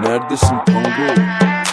Neredesin Tango?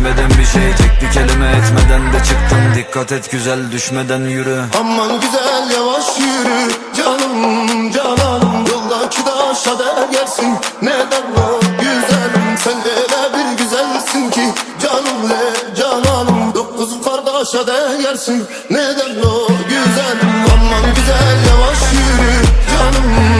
İçmedim bir şey tek kelime etmeden de çıktın. Dikkat et güzel düşmeden yürü. Aman güzel yavaş yürü. Canım cananım Yoldaki taşa değersin neden o güzelim Sen öyle bir güzelsin ki. Canım le cananım Dokuz kardeşe değersin neden o güzelim Aman güzel yavaş yürü. Canım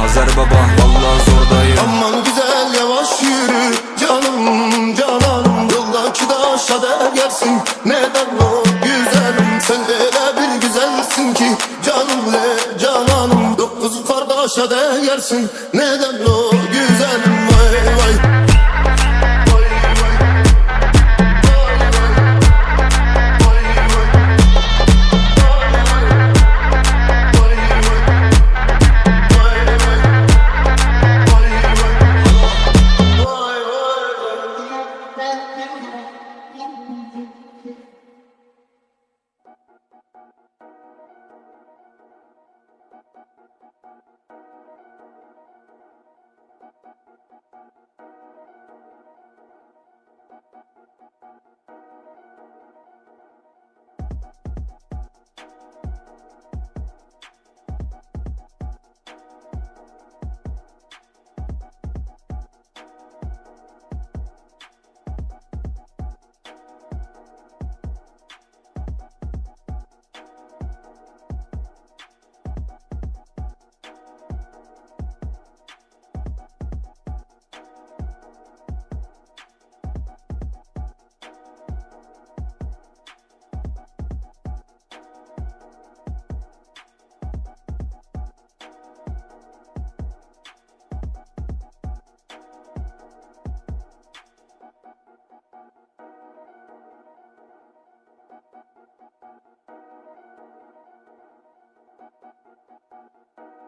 Hazer baba vallahi zordayım. Aman güzel yavaş yürü. Canım cananım Yoldaki taşa değersin neden o güzelim Sen öyle bir güzelsin ki. Canım le cananım Dokuz kardeşe değersin neden o Thank you. Thank you.